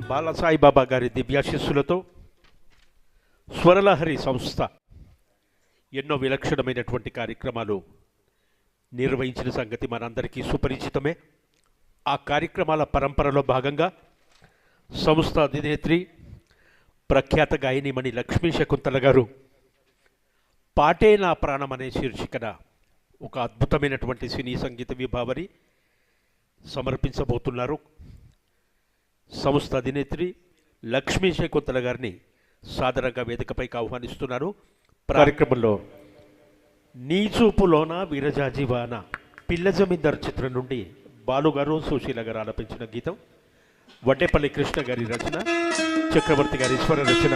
బాలసాయిబాబా గారి దివ్యాశిస్సులతో స్వరలహరి సంస్థ ఎన్నో విలక్షణమైనటువంటి కార్యక్రమాలు నిర్వహించిన సంగతి మనందరికీ సుపరిచితమే. ఆ కార్యక్రమాల పరంపరలో భాగంగా సంస్థ అధినేత్రి ప్రఖ్యాత గాయనిమణి లక్ష్మీ శకుంతల గారు పాటే నా ప్రాణం అనే శీర్షికన ఒక అద్భుతమైనటువంటి సినీ సంగీత విభావరి సమర్పించబోతున్నారు. సంస్థ అధినేత్రి లక్ష్మీ శకుంతల గారిని సాదరంగా వేదికపైకి ఆహ్వానిస్తున్నారు కార్యక్రమంలో నీ చూపులోన వీరజాజీవాన పిల్ల జమీందార్ చిత్రం నుండి బాలుగారు సుశీల గారు ఆలపించిన గీతం వడ్డేపల్లి కృష్ణ గారి రచన చక్రవర్తి గారి స్వర రచన.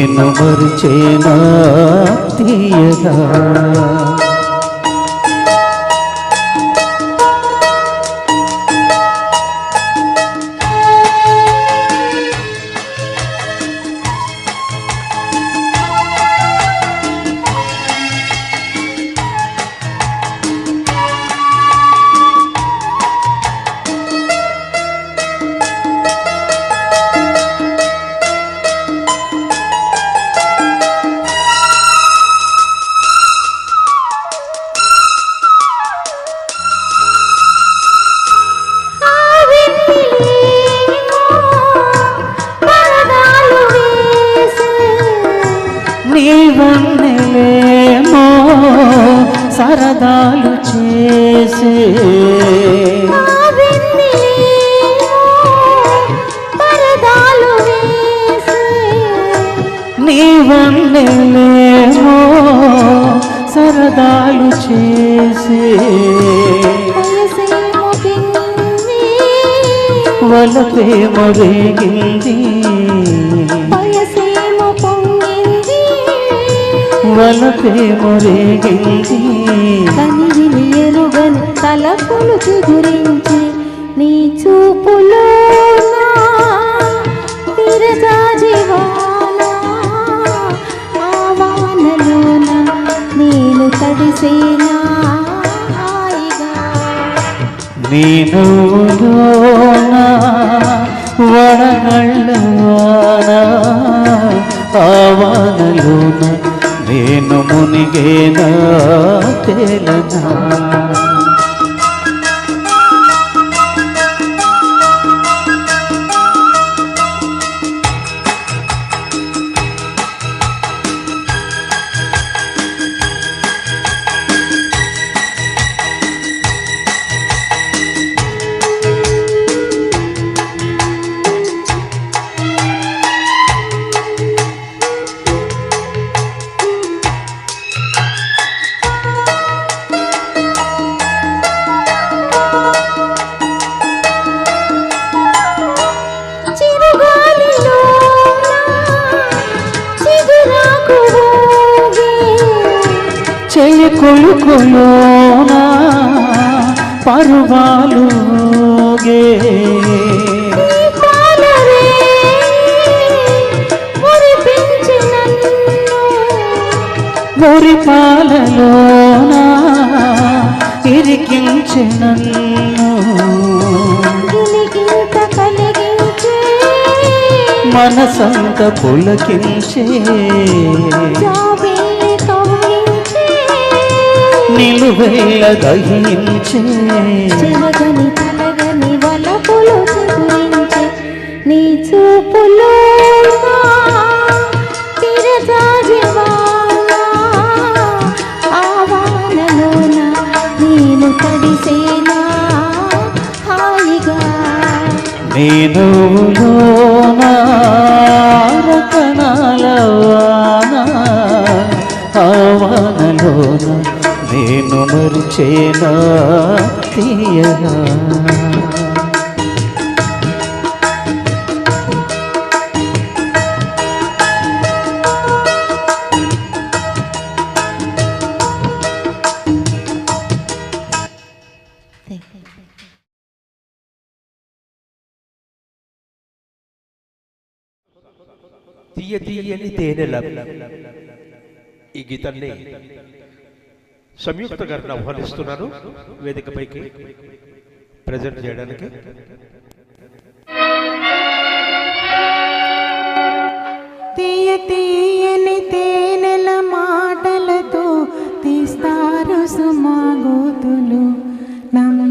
నేను మరిచేనా తీయగా. చేసే వలపే మరేగింది వయసేమో పొంగింది. వలపే మరేగింది కనివిని ఎరుగని తలపులు చిగురించి నీ చూపులో తడిసేనా హాయిగా నీ నువ్వులోన వడగళ్ళవాన ఆవానలోన మురి పాలలోన మనసంత పులకించే. నిలువెల్ల దహించే ക്ഷേമത്തിയ తీయ తీయని తేనెల ఇగితన్నే సంయుక్త గారిని ఆహ్వానిస్తున్నాను. వేదికపైకి ప్రజెంట్ చేయడానికి. తీయ తీయని తేనెల మాటలతో తీస్తారు సుమాగోతులు. నమ్మ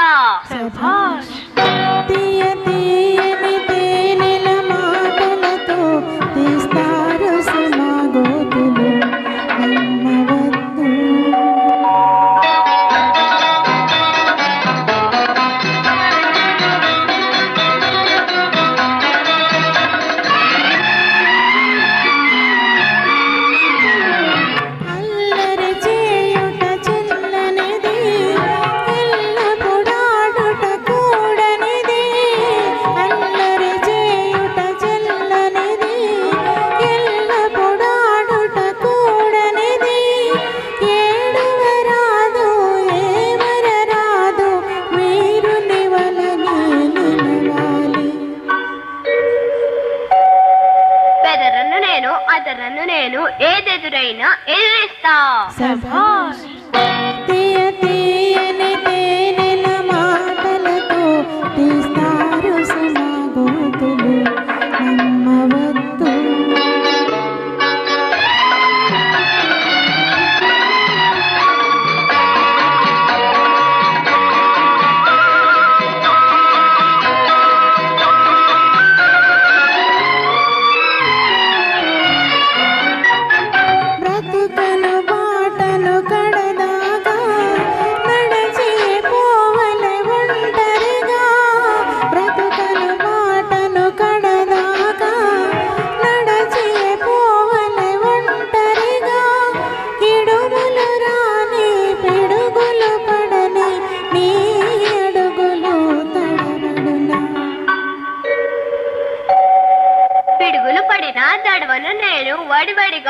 Santa. So posh.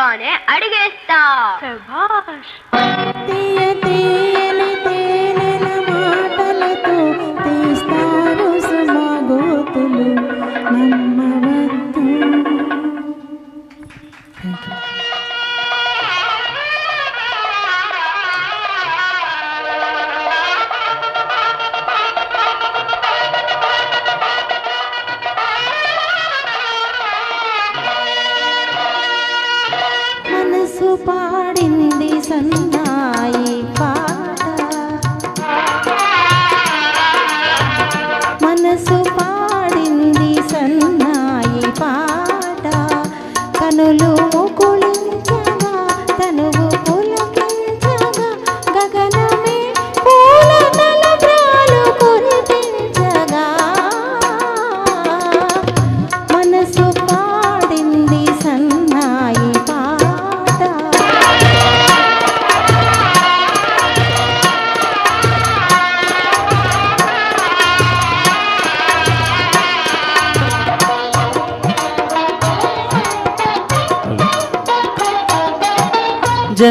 Silikone, Arigato. Sabash.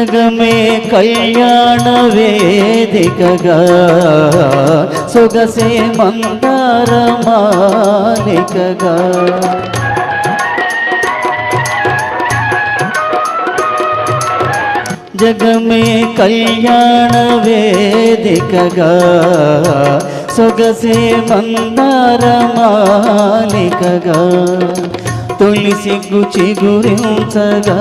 జగమే కళ్యాణ వేదికగా. సొగసే మందార మాలికగా. జగమే కళ్యాణ వేదికగా. సొగసే మందార మాలికగా. తొలి సిగ్గు చిగురించగా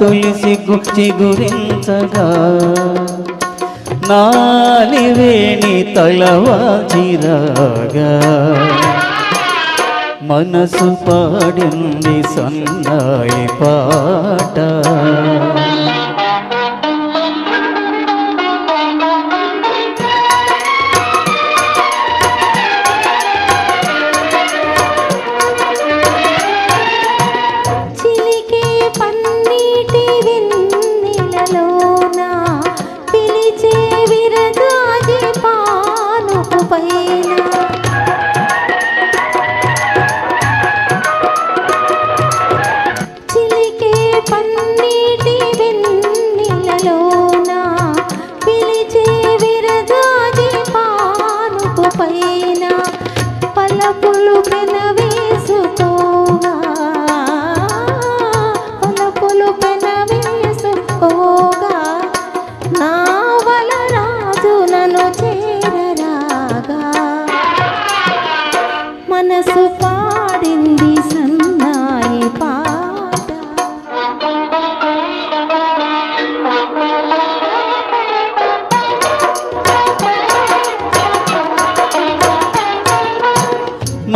తొలి సిగ్గు చిగురించగా. నాలివేణి తలవాచిరాగా మనసు పాడింది సన్నాయి పాట.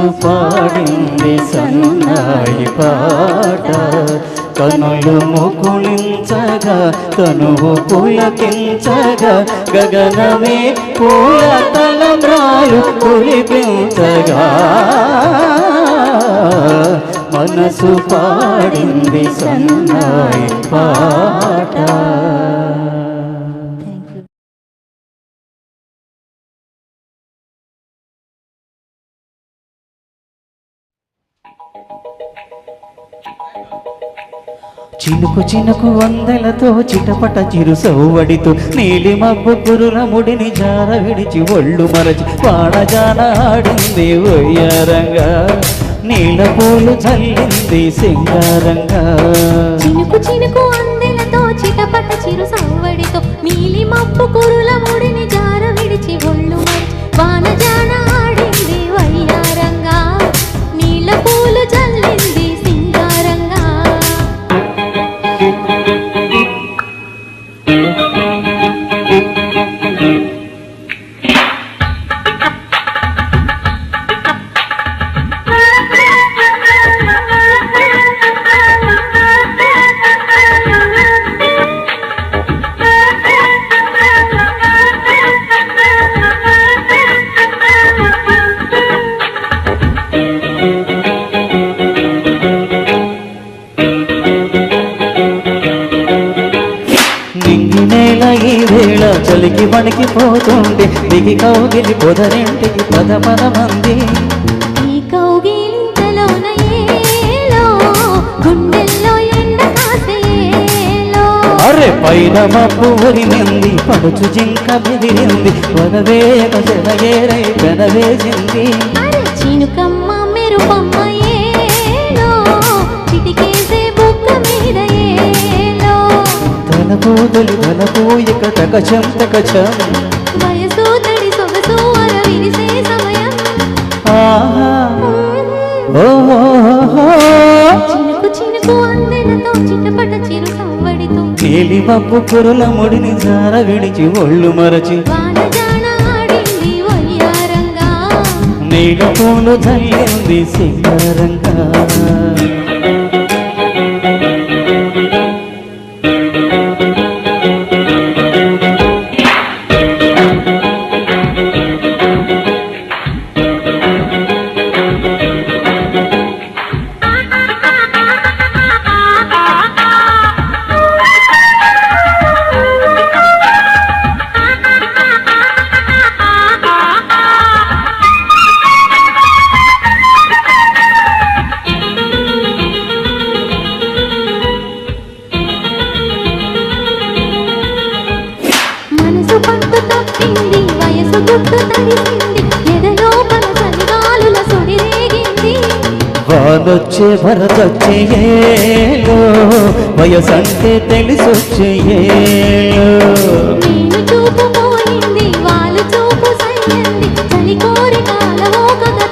మనసు పాడింది సన్నాయి పాట. కనులు ముకుళించగా తనువు పులకించగా గగనమే పూల తలమ్రాలు కురిపించగా. మనసు పాడింది సన్నాయి పాట. చినుకు చినుకు వందలతో చిటపట చిరు సౌవడితో నీలి మబ్బు గురుల ముడిని జార విడిచి ఒళ్ళు మరచి వాడజాన ఆడింది ఒయ్యారంగా. నీల పూలు చల్లింది సింగారంగా. చినుకు చినుకు అందెలతో చిటపట చిరు సవ్వడితో నీలి మబ్బు దిగి కౌగిలి పొదరింటికి పద పద మంది. ఈ కౌగిలింతలోన ఏలో గుండెల్లో ఎండ కాసేలో. అరే పైన మబ్బు ఉరిమింది పడుచు జింక బెదిరింది వనవేక జనగేరై పెనవేసింది. అరే చినుకమ్మ మెరుపమ్మ ఏలో చిటికేసే బుక్క మీద ఏలో. తలపోదలు తలపోయక తకచం మబ్బు కురుల ముడిని జార విడిచి ఒళ్ళు మరచి. నీడ పూలు జల్లింది సింగారంగా.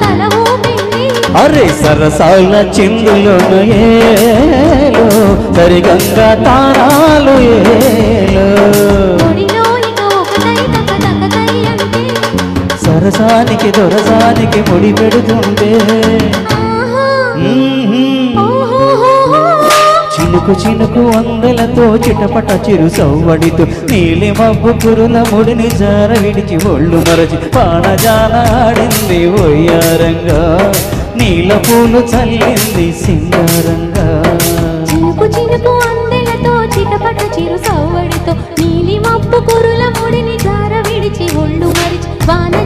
తల ఊపింది. అరే సరసాల చిందులోను ఏలో సరిగంగా తారాలు ఏలో. సరసానికి దొరసానికి ముడి పెడుతుంటే. చినుకు చినుకు వందలతో చిటపట చిరు సవ్వడితో నీలి మబ్బు కురుల ముడిని జార విడిచి ఒళ్ళు మరచి పానజాన ఆడింది ఒయ్యారంగా. నీల పూలు చల్లింది సింగారంగా. చినుకు చినుకు అందెలతో చిటపట చిరు సవ్వడితో నీలి మబ్బు కురుల ముడిని జార విడిచి ఒళ్ళు మరిచి వానజాన